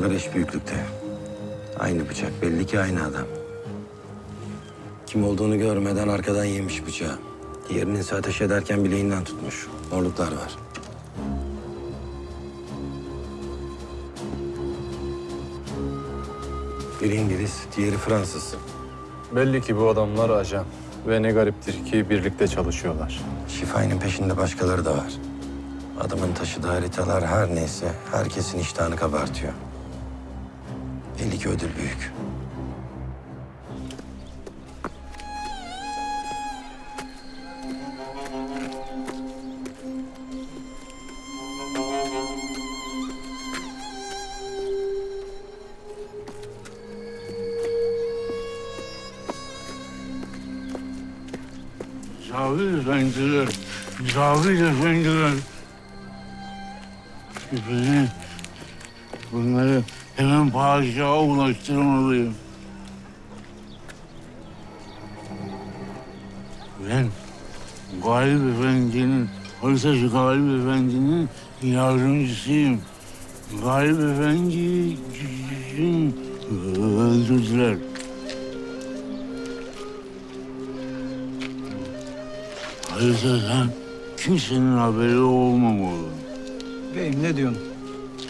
Bıçaklar eş büyüklükte. Aynı bıçak. Belli ki aynı adam. Kim olduğunu görmeden arkadan yemiş bıçağı. Diğerinin ise ateş ederken bileğinden tutmuş. Morluklar var. Biri İngiliz, diğeri Fransız. Belli ki bu adamlar ajan. Ve ne gariptir ki birlikte çalışıyorlar. Şifayının peşinde başkaları da var. Adamın taşıdığı haritalar her neyse herkesin iştahını kabartıyor. Belli ki ödül büyük. Cavir efendiler, Cavir efendiler. Bunları hemen padişaha ulaştırmalıyım. Ben Galip Efendi'nin, haritacı Galip Efendi'nin yardımcısıyım. Galip Efendi'yi öldürdüler. Haritadan kimsenin haberi olmamalı. Beyim ne diyorsun?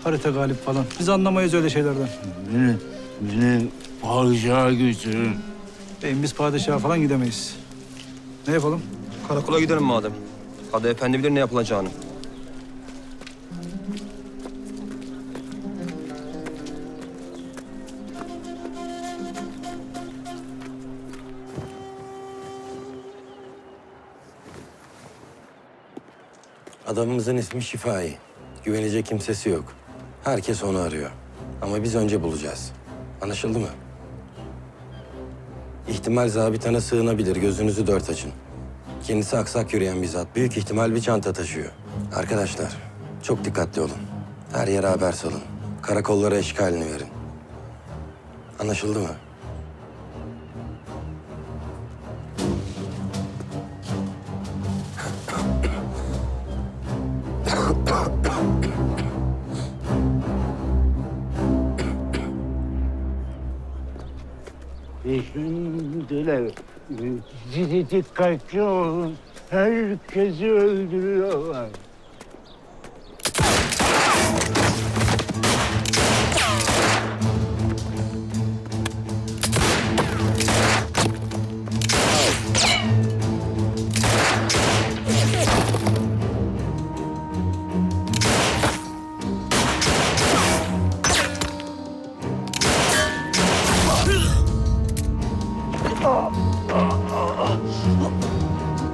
Harita galip falan. Biz anlamayız öyle şeylerden. Beni, beni padişaha götürün. Beyim biz padişaha falan gidemeyiz. Ne yapalım? Karakola gidelim madem. Kadı efendi bilir ne yapılacağını. Adamımızın ismi Şifai. Güvenecek kimsesi yok. Herkes onu arıyor. Ama biz önce bulacağız. Anlaşıldı mı? İhtimal zabitana sığınabilir. Gözünüzü dört açın. Kendisi aksak yürüyen bir zat. Büyük ihtimal bir çanta taşıyor. Arkadaşlar, çok dikkatli olun. Her yere haber salın. Karakollara eşkalini verin. Anlaşıldı mı? Sizi dikkatli olun. Herkesi öldürüyorlar.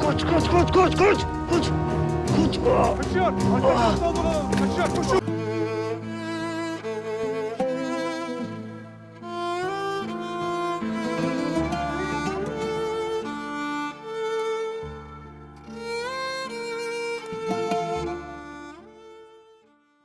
Koç, koç, koç, koç, koç, koç, koç. Kaçıyor! Arkadaşlar saldıralım! Kaçıyor! Koşun!